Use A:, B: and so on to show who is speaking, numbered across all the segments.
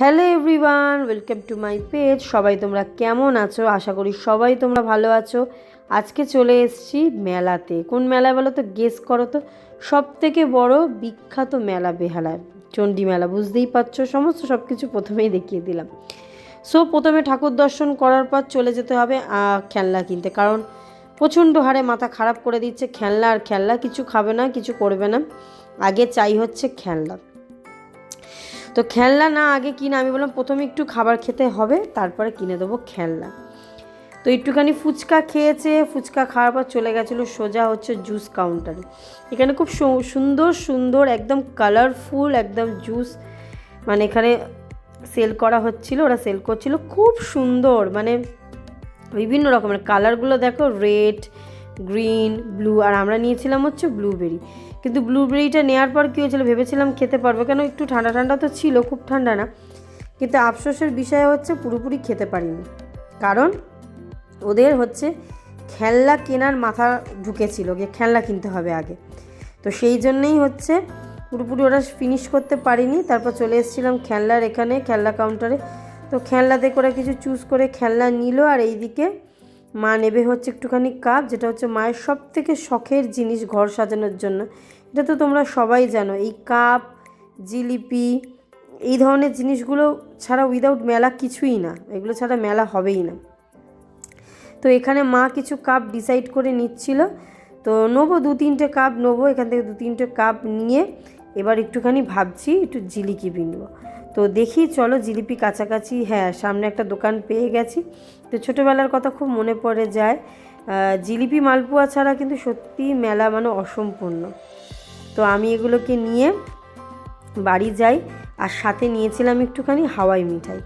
A: Hello everyone, welcome to my page. সবাই তোমরা কেমন আছো? আশা করি সবাই তোমরা ভালো আছো। আজকে চলে এসেছি মেলাতে। কোন মেলা বলো তো? গেস করো তো। সব থেকে বড় বিখ্যাত মেলা বেহালার চণ্ডী মেলা, বুঝতেই পারছ? সমস্ত সব কিছু প্রথমেই দেখিয়ে দিলাম। সো প্রথমে ঠাকুর দর্শন করার পর চলে যেতে হবে খেলনা কিনতে। কারণ প্রচণ্ড হারে মাথা খারাপ করে দিচ্ছে খেলনা, আর খেলনা কিছু খাবে না, কিছু করবে না। আগে চাই হচ্ছে খেলনা। তো খেলনা না, আগে কিনে আমি বললাম প্রথমে একটু খাবার খেতে হবে, তারপরে কিনে দেবো খেলনা। তো একটুখানি ফুচকা খেয়েছে, ফুচকা খাওয়ার পর চলে গেছিল সোজা হচ্ছে জুস কাউন্টারে এখানে খুব সুন্দর সুন্দর, একদম কালারফুল একদম জুস মানে এখানে সেল করা হচ্ছিল, ওরা সেল করছিল। খুব সুন্দর মানে বিভিন্ন রকমের। কালারগুলো দেখো রেড গ্রিন, ব্লু, আর আমরা নিয়েছিলাম হচ্ছে ব্লুবেরি। কিন্তু ব্লুবেরিটা নেওয়ার পর কী হয়েছিল ভেবেছিলাম খেতে পারব, কেন একটু ঠান্ডা ঠান্ডা তো ছিল, খুব ঠান্ডা না। কিন্তু আফসোসের বিষয় হচ্ছে পুরোপুরি খেতে পারিনি। কারণ ওদের হচ্ছে খেলনা কেনার মাথা ঢুকেছিল, যে খেলনা কিনতে হবে আগে। তো সেই জন্যেই হচ্ছে পুরোপুরি ওরা ফিনিশ করতে পারিনি। তারপর চলে এসেছিলাম খেলনার এখানে, খেলনা কাউন্টারে তো খেলনাতে করে কিছু চুজ করে খেলনা নিল, আর এইদিকে মা নেবে হচ্ছে একটুখানি কাপ, যেটা হচ্ছে মায়ের সব থেকে শখের জিনিস ঘর সাজানোর জন্য। এটা তো তোমরা সবাই জানো, এই কাপ, জিলিপি, এই ধরনের জিনিসগুলো ছাড়া উইদাউট মেলা কিছুই না, এগুলো ছাড়া মেলা হবেই না। তো এখানে মা কিছু কাপ ডিসাইড করে নিচ্ছিল। তো নেব দু তিনটে কাপ নেব, এখান থেকে দু তিনটে কাপ নিয়ে এবার একটুখানি ভাবছি একটু জিলিকি কিনবো তো দেখি, চলো জিলিপি কাছাকাছি হ্যাঁ সামনে একটা দোকান পেয়ে গেছি। তো ছোটোবেলার কথা খুব মনে পড়ে যায়। জিলিপি মালপোয়া ছাড়া কিন্তু সত্যি মেলা মানে অসম্পূর্ণ। তো আমি এগুলোকে নিয়ে বাড়ি যাই, আর সাথে নিয়েছিলাম একটুখানি হাওয়াই মিঠাই।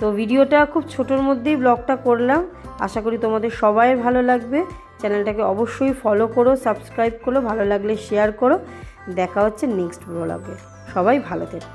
A: তো ভিডিওটা খুব ছোটোর মধ্যেই ব্লগটা করলাম। আশা করি তোমাদের সবাই ভালো লাগবে। চ্যানেলটাকে অবশ্যই ফলো করো, সাবস্ক্রাইব করো, ভালো লাগলে শেয়ার করো। দেখা হচ্ছে নেক্সট ব্লগে। সবাই ভালো থেকো।